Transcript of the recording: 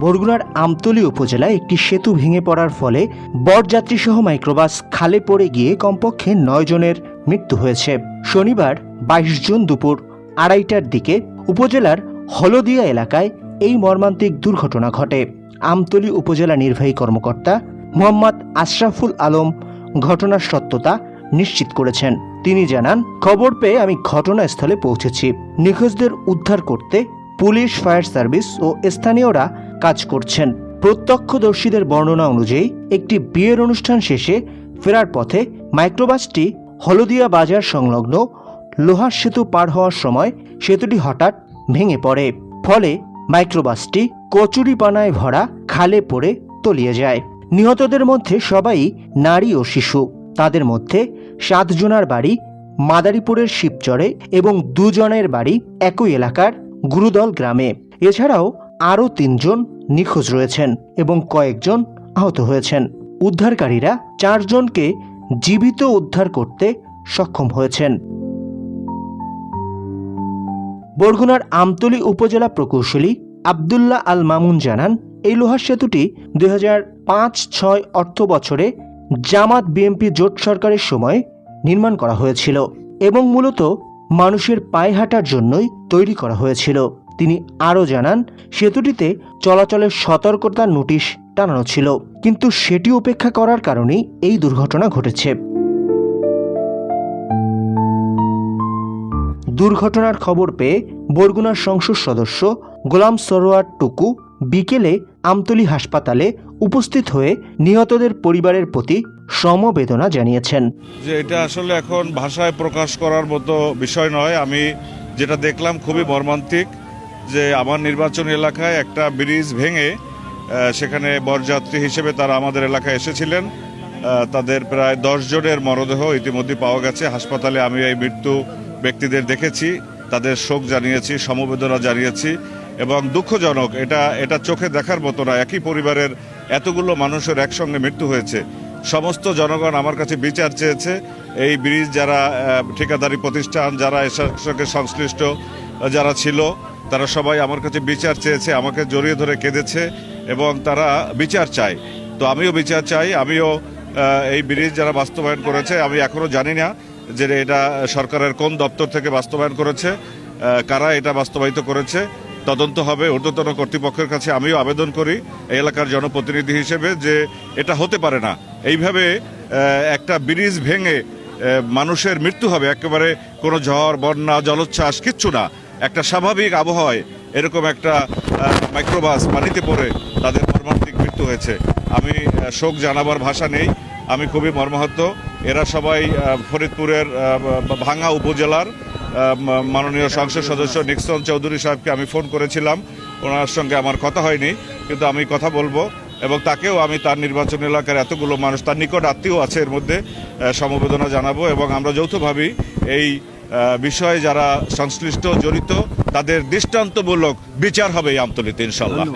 বরগুনার আমতলী উপজেলায় একটি সেতু ভেঙে পড়ার ফলে বরযাত্রী সহ মাইক্রোবাস খালে পড়ে গিয়ে কমপক্ষে নয় জনের মৃত্যু হয়েছে। শনিবার বাইশ জুন দুপুর আড়াইটার দিকে উপজেলার হলদিয়া এলাকায় এই মর্মান্তিক দুর্ঘটনা ঘটে। আমতলী উপজেলা নির্বাহী কর্মকর্তা মোহাম্মদ আশরাফুল আলম ঘটনার সত্যতা নিশ্চিত করেছেন। তিনি জানান, খবর পেয়ে আমি ঘটনাস্থলে পৌঁছেছি। নিখোঁজদের উদ্ধার করতে পুলিশ, ফায়ার সার্ভিস ও স্থানীয়রা কাজ করছেন। প্রত্যক্ষদর্শীদের বর্ণনা অনুযায়ী, একটি বিয়ের অনুষ্ঠান শেষে ফেরার পথে মাইক্রোবাসটি হলদিয়া বাজার সংলগ্ন লোহার সেতু পার হওয়ার সময় সেতুটি হঠাৎ ভেঙে পড়ে। ফলে মাইক্রোবাসটি কচুরিপানায় ভরা খালে পড়ে তলিয়ে যায়। নিহতদের মধ্যে সবাই নারী ও শিশু। তাদের মধ্যে সাতজনার বাড়ি মাদারীপুরের শিবচরে এবং দুজনের বাড়ি একই এলাকার গুরুদল গ্রামে। এছাড়াও আরও তিনজন নিখোঁজ রয়েছেন এবং কয়েকজন আহত হয়েছেন। উদ্ধারকারীরা চারজনকে জীবিত উদ্ধার করতে সক্ষম হয়েছেন। বরগুনার আমতলী উপজেলা প্রকৌশলী আবদুল্লাহ আল মামুন জানান, এই লোহার সেতুটি দুই হাজার পাঁচ ছয় অর্থ বছরে জামাত বিএনপি জোট সরকারের সময় নির্মাণ করা হয়েছিল এবং মূলত মানুষের পায়ে হাঁটার জন্যই তৈরি করা হয়েছিল। তিনি আরও জানান, সেতুটিতে চলাচলের সতর্কতার নোটিশ টানানো ছিল, কিন্তু সেটি উপেক্ষা করার কারণেই এই দুর্ঘটনা ঘটেছে। দুর্ঘটনার খবর পেয়ে বরগুনার সংসদ সদস্য গোলাম সরোয়ার টুকু বিকেলে আমতলী হাসপাতালে উপস্থিত হয়ে নিহতদের পরিবারের প্রতি সমবেদনা জানিয়েছেন। যে এটা আসলে এখন ভাষায় প্রকাশ করার মতো বিষয় নয়। আমি যেটা দেখলাম খুবই মর্মান্তিক যে আমার নির্বাচন এলাকায় একটা ব্রিজ ভেঙে সেখানে বরযাত্রী হিসেবে তারা আমাদের এলাকায় এসেছিলেন। তাদের প্রায় দশ জনের মরদেহ ইতিমধ্যে পাওয়া গেছে। হাসপাতালে আমি এই মৃত্যু ব্যক্তিদের দেখেছি, তাদের শোক জানিয়েছি, সমবেদনা জানিয়েছি। এবং দুঃখজনক, এটা এটা চোখে দেখার মতো না, একই পরিবারের এতগুলো মানুষের একসঙ্গে মৃত্যু হয়েছে। সমস্ত জনগণ আমার কাছে বিচার চেয়েছে, এই ব্রিজ যারা ঠিকাদারি প্রতিষ্ঠান, যারা এর সঙ্গে সংশ্লিষ্ট যারা ছিল, তারা সবাই আমার কাছে বিচার চেয়েছে, আমাকে জড়িয়ে ধরে কেঁদেছে এবং তারা বিচার চায়। তো আমিও বিচার চাই, আমিও এই ব্রিজ যারা বাস্তবায়ন করেছে, আমি এখনও জানি না যে এটা সরকারের কোন দপ্তর থেকে বাস্তবায়ন করেছে কারা এটা বাস্তবায়িত করেছে। তদন্ত হবে ঊর্ধ্বতন কর্তৃপক্ষের কাছে। আমিও আবেদন করি এই এলাকার জনপ্রতিনিধি হিসেবে যে এটা হতে পারে না। এইভাবে একটা ব্রিজ ভেঙে মানুষের মৃত্যু হবে, একেবারে কোনো ঝড়, বন্যা, জলোচ্ছ্বাস, কিচ্ছু না। একটা স্বাভাবিক আবহাওয়ায় এরকম একটা মাইক্রোবাস পানিতে পড়ে তাদের মর্মান্তিক মৃত্যু হয়েছে। আমি শোক জানাবার ভাষা নেই। আমি খুবই মর্মাহত। এরা সবাই ফরিদপুরের ভাঙ্গা উপজেলার মাননীয় সংসদ সদস্য নিক্সন চৌধুরী সাহেবকে আমি ফোন করেছিলাম। ওনার সঙ্গে আমার কথা হয়নি, কিন্তু আমি কথা বলব এবং তাকেও আমি তার নির্বাচন এলাকার এতগুলো মানুষ, তার নিকট আত্মীয় আছে এর মধ্যে সমবেদনা জানাব এবং আমরা যৌথভাবেই এই বিষয়ে যারা সংশ্লিষ্ট, জড়িত, তাদের দৃষ্টান্তমূলক বিচার হবে এই আমতলিতে ইনশাল্লাহ